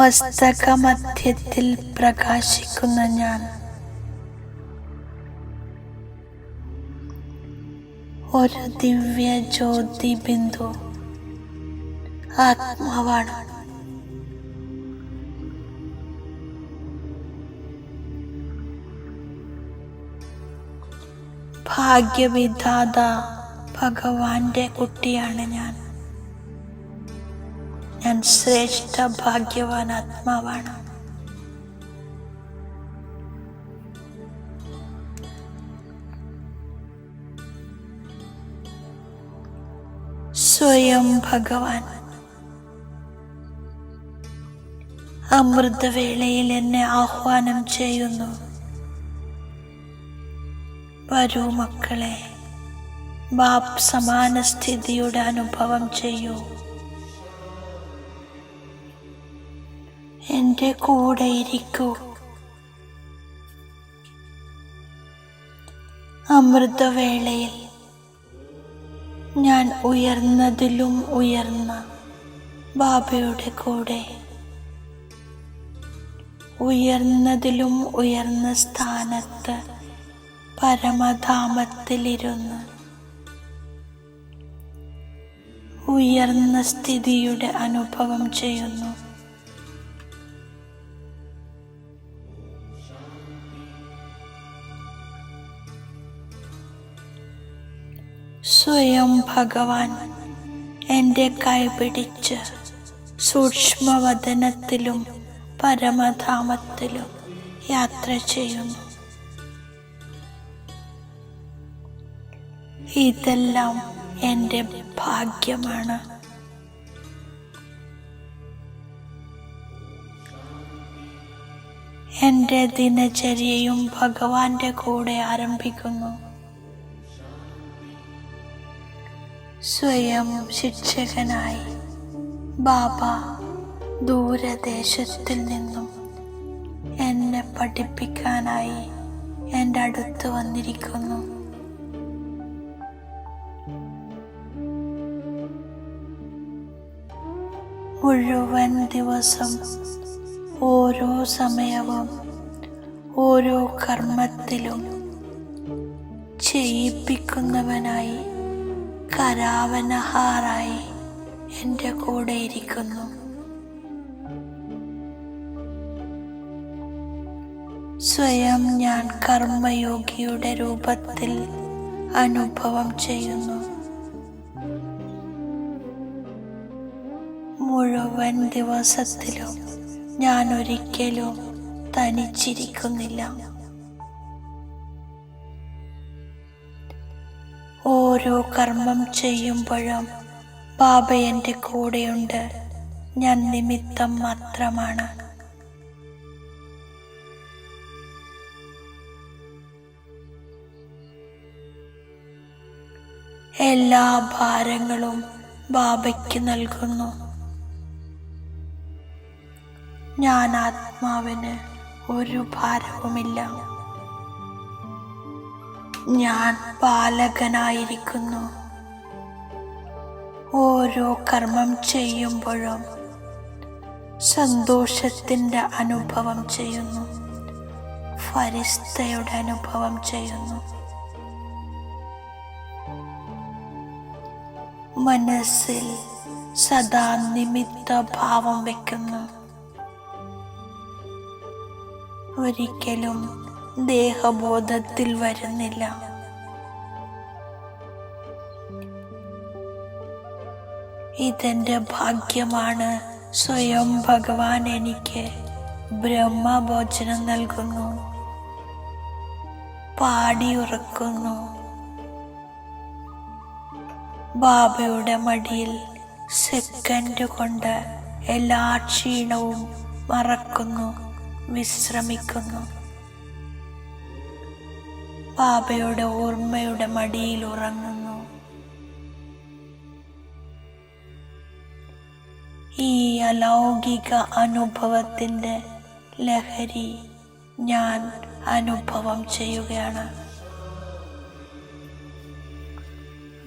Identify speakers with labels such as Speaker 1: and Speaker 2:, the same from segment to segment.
Speaker 1: മസ്തക മധ്യത്തിൽ പ്രകാശിക്കുന്ന ഞാൻ. ഒരു ദിവ്യ ജ്യോതി ബിന്ദു ആത്മാവാണ്. ഭാഗ്യവിധാത ഭഗവാന്റെ കുട്ടിയാണ് ഞാൻ. ഞാൻ ശ്രേഷ്ഠ ഭാഗ്യവാൻ ആത്മാവാണ്. സ്വയം ഭഗവാൻ. അമൃതവേളയിൽ എന്നെ ആഹ്വാനം ചെയ്യുന്നു. വരൂ മക്കളെ ബാപ് സമാന സ്ഥിതിയുടെ അനുഭവം ചെയ്യൂ. എന്റെ കൂടെ ഇരിക്കൂ. അമൃതവേളയിൽ ഞാൻ ഉയർന്നതിലും ഉയർന്ന ബാബയുടെ കൂടെ ഉയർന്നതിലും ഉയർന്ന സ്ഥാനത്ത് പരമധാമത്തിലിരുന്ന് ഉയർന്ന സ്ഥിതിയുടെ അനുഭവം ചെയ്യുന്നു. സ്വയം ഭഗവാൻ എന്റെ കൈപിടിച്ച് സൂക്ഷ്മവദനത്തിലും പരമധാമത്തിലും യാത്ര ചെയ്യുന്നു. ഇതെല്ലാം എന്റെ ഭാഗ്യമാണ്. എന്റെ ദിനചര്യയും ഭഗവാന്റെ കൂടെ ആരംഭിക്കുന്നു. സ്വയം ശിക്ഷകനായി ബാബ ദൂരദേശത്തിൽ നിന്നും എന്നെ പഠിപ്പിക്കാനായി എന്റെ അടുത്ത് വന്നിരിക്കുന്നു. മുഴുവൻ ദിവസം ഓരോ സമയവും ഓരോ കർമ്മത്തിലും ചെയ്യിപ്പിക്കുന്നവനായി കരാവനഹാറായി എന്റെ കൂടെ ഇരിക്കുന്നു. സ്വയം ഞാൻ കർമ്മയോഗിയുടെ രൂപത്തിൽ അനുഭവം ചെയ്യുന്നു. മുഴുവൻ ദിവസത്തിലും ഞാൻ ഒരിക്കലും തനിച്ചിരിക്കുന്നില്ല. ഓരോ കർമ്മം ചെയ്യുമ്പോഴും ബാബ എന്റെ കൂടെയുണ്ട്. ഞാൻ നിമിത്തം മാത്രമാണ്. എല്ലാ ഭാരങ്ങളും ബാബയ്ക്ക് നൽകുന്നു. ഞാൻ ആത്മാവിന് ഒരു ഭാരവുമില്ല. ഞാൻ പാലകനായിരിക്കുന്നു. ഓരോ കർമ്മം ചെയ്യുമ്പോഴും സന്തോഷത്തിന്റെ അനുഭവം ചെയ്യുന്നു. ഫരിസ്തയുടെ അനുഭവം ചെയ്യുന്നു. മനസ്സിൽ സദാ നിമിത്ത ഭാവം വെക്കുന്നു. ഒരിക്കലും ദേഹബോധത്തിൽ വരുന്നില്ല. ഇതെന്റെ ഭാഗ്യമാണ്. സ്വയം ഭഗവാൻ എനിക്ക് ബ്രഹ്മഭോജനം നൽകുന്നു. പാടിയുറക്കുന്നു ബാബയുടെ മടിയിൽ സെക്കൻഡ് കൊണ്ട് എല്ലാ ക്ഷീണവും മറക്കുന്നു വിശ്രമിക്കുന്നു. ബാബയുടെ ഓർമ്മയുടെ മടിയിൽ ഉറങ്ങുന്നു. ഈ അലൗകിക അനുഭവത്തിന്റെ ലഹരി ഞാൻ അനുഭവം ചെയ്യുകയാണ്.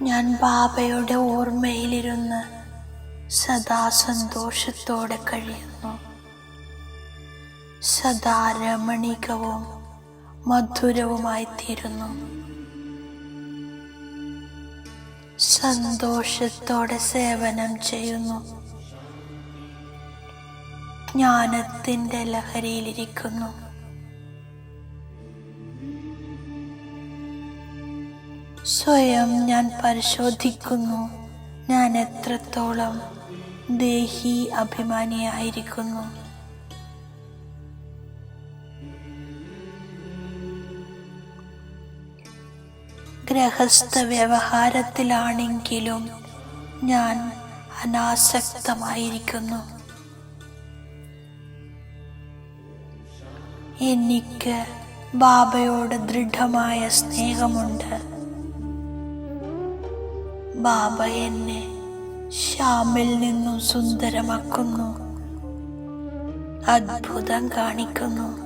Speaker 1: ഞാൻ ബാബയുടെ ഓർമ്മയിലിരുന്ന് സദാ സന്തോഷത്തോടെ കഴിയുന്നു. സദാ രമണീകവും മധുരവുമായി തീരുന്നു സന്തോഷത്തോടെ സേവനം ചെയ്യുന്നു. ജ്ഞാനത്തിന്റെ ലഹരിയിലിരിക്കുന്നു. സ്വയം ഞാൻ പരിശോധിക്കുന്നു. ഞാൻ എത്രത്തോളം ദേഹി അഭിമാനിയായിരിക്കുന്നു. ഗ്രഹസ്ഥ വ്യവഹാരത്തിലാണെങ്കിലും ഞാൻ അനാസക്തമായിരിക്കുന്നു. എനിക്ക് ബാബയോട് ദൃഢമായ സ്നേഹമുണ്ട്. ബാബ എന്നെ ശ്യാമിൽ നിന്നും സുന്ദരമാക്കുന്നു അത്ഭുതം കാണിക്കുന്നു.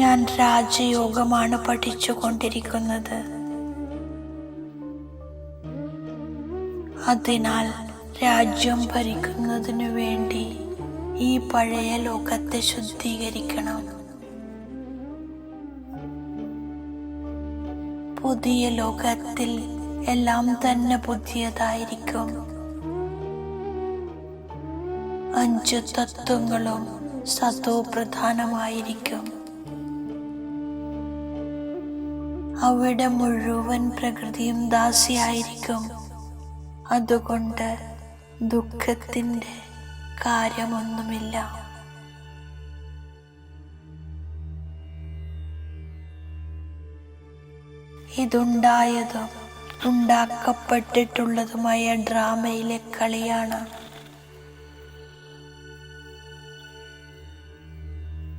Speaker 1: ഞാൻ രാജയോഗമാണ് പഠിച്ചുകൊണ്ടിരിക്കുന്നത്. അതിനാൽ രാജ്യം ഭരിക്കുന്നതിനു വേണ്ടി ഈ പഴയ ലോകത്തെ ശുദ്ധീകരിക്കണം. പുതിയ ലോകത്തിൽ എല്ലാം തന്നെ പുതിയതായിരിക്കും. അഞ്ച് തത്വങ്ങളും സതോ അവിടെ മുഴുവൻ പ്രകൃതിയും ദാസിയായിരിക്കും. അതുകൊണ്ട് ദുഃഖത്തിന്റെ കാര്യമൊന്നുമില്ല. ഇതുണ്ടായതും ഉണ്ടാക്കപ്പെട്ടിട്ടുള്ളതുമായ ഡ്രാമയിലെ കളിയാണ്.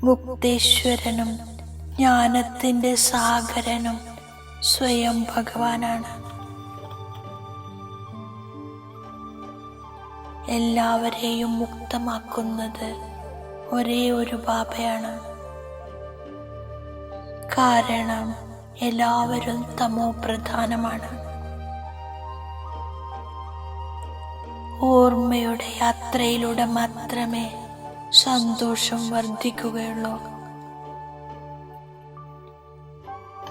Speaker 1: മുക്തേശ്വരനും ജ്ഞാനത്തിന്റെ സാഗരനും സ്വയം ഭഗവാനാണ്. എല്ലാവരെയും മുക്തമാക്കുന്നത് ഒരേ ഒരു ബാബയാണ്. കാരണം എല്ലാവരും തമോ പ്രധാനമാണ്. ഓർമ്മയുടെ യാത്രയിലൂടെ മാത്രമേ സന്തോഷം വർദ്ധിക്കുകയുള്ളൂ.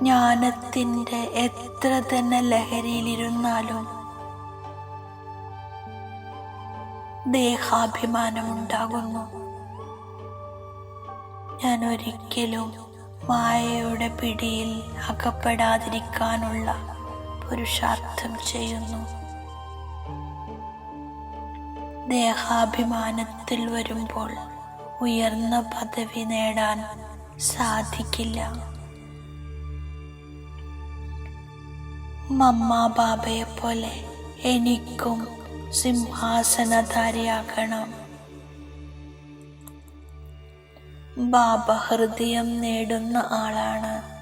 Speaker 1: ജ്ഞാനത്തിന്റെ എത്ര തന്നെ ലഹരിയിലിരുന്നാലും ദേഹാഭിമാനമുണ്ടാകുന്നു. ഞാൻ ഒരിക്കലും മായയുടെ പിടിയിൽ അകപ്പെടാതിരിക്കാനുള്ള പുരുഷാർത്ഥം ചെയ്യുന്നു. ദേഹാഭിമാനത്തിൽ വരുമ്പോൾ ഉയർന്ന പദവി നേടാൻ സാധിക്കില്ല. മമ്മ ബാബയെ പോലെ എനിക്കും സിംഹാസനധാരിയാകണം. ബാബ ഹൃദയം നേടുന്ന ആളാണ്.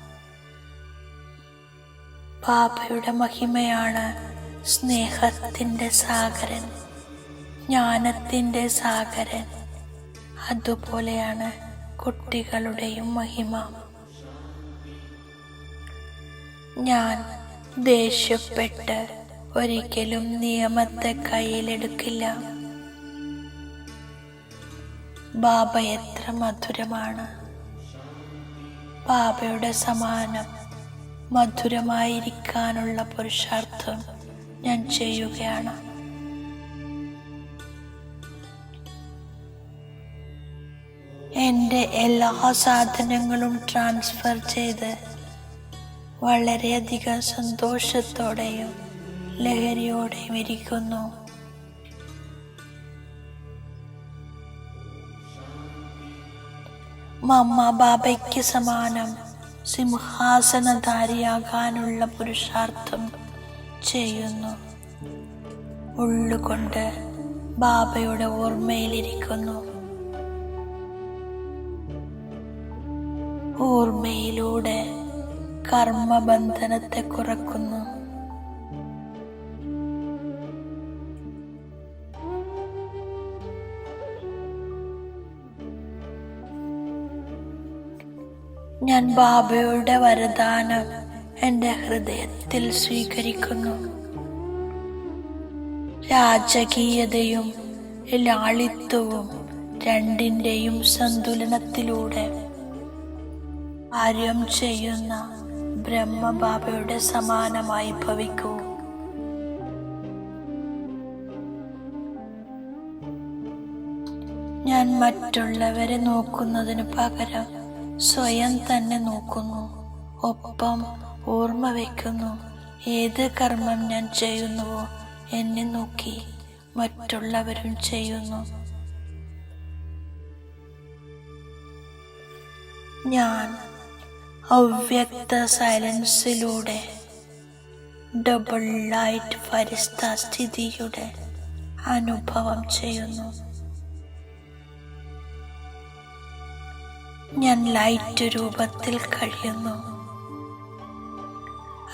Speaker 1: ബാബയുടെ മഹിമയാണ് സ്നേഹത്തിന്റെ സാഗരൻ ജ്ഞാനത്തിന്റെ സാഗരൻ. അതുപോലെയാണ് കുട്ടികളുടെയും മഹിമ. ഞാൻ ദേഷ്യപ്പെട്ട് ഒരിക്കലും നിയമത്തെ കയ്യിലെടുക്കില്ല. ബാബ എത്ര മധുരമാണ്. ബാബയുടെ സമാനം മധുരമായിരിക്കാനുള്ള പുരുഷാർത്ഥം ഞാൻ ചെയ്യുകയാണ്. എന്റെ എല്ലാ സാധനങ്ങളും ട്രാൻസ്ഫർ ചെയ്ത് വളരെയധികം സന്തോഷത്തോടെയും ലഹരിയോടെയും ഇരിക്കുന്നു. മമ്മ ബാബയ്ക്ക് സമാനം സിംഹാസനധാരിയാകാനുള്ള പുരുഷാർത്ഥം ചെയ്യുന്നു. ഉള്ളുകൊണ്ട് ബാബയുടെ ഓർമ്മയിലിരിക്കുന്നു. ഓർമ്മയിലൂടെ കർമ്മബന്ധനത്തെ കുറക്കുന്നു. ഞാൻ ബാബയുടെ വരദാനം എന്റെ ഹൃദയത്തിൽ സ്വീകരിക്കുന്നു. രാജകീയതയും ലാളിത്വവും രണ്ടിന്റെയും സന്തുലനത്തിലൂടെ കാര്യം ചെയ്യുന്ന ബ്രഹ്മബാബയുടെ സമാനമായി ഭവിക്കൂ. ഞാൻ മറ്റുള്ളവരെ നോക്കുന്നതിന് പകരം സ്വയം തന്നെ നോക്കുന്നു. ഒപ്പം ഓർമ്മ വയ്ക്കുന്നു ഏത് കർമ്മം ഞാൻ ചെയ്യുന്നുവോ എന്നെ നോക്കി മറ്റുള്ളവരും ചെയ്യുന്നു. ഞാൻ അവ്യക്ത സൈലൻസിലൂടെ ഡബിൾ ലൈറ്റ് പരിസ്ഥിതിയുടെ സ്ഥിതിയുടെ അനുഭവം ചെയ്യുന്നു. ഞാൻ ലൈറ്റ് രൂപത്തിൽ കഴിയുന്നു.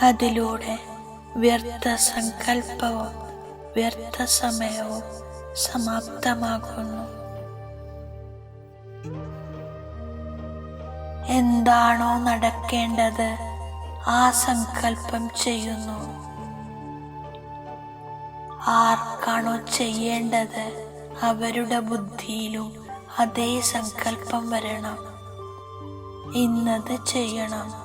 Speaker 1: അതിലൂടെ വ്യർത്ഥ സങ്കല്പവും വ്യർത്ഥ സമയവും സമാപ്തമാകുന്നു. എന്താണോ നടക്കേണ്ടത് ആ സങ്കല്പം ചെയ്യുന്നു. ആർക്കാണോ ചെയ്യേണ്ടത് അവരുടെ ബുദ്ധിയിലും അതേ സങ്കല്പം വരണം. ഇന്നത് ചെയ്യണം.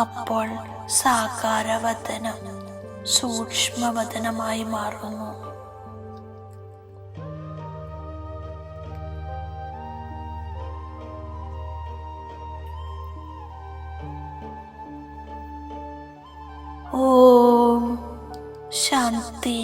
Speaker 1: അപ്പോൾ സാകാരവതനം സൂക്ഷ്മവതനമായി മാറുന്നു. ഓം ശാന്തി.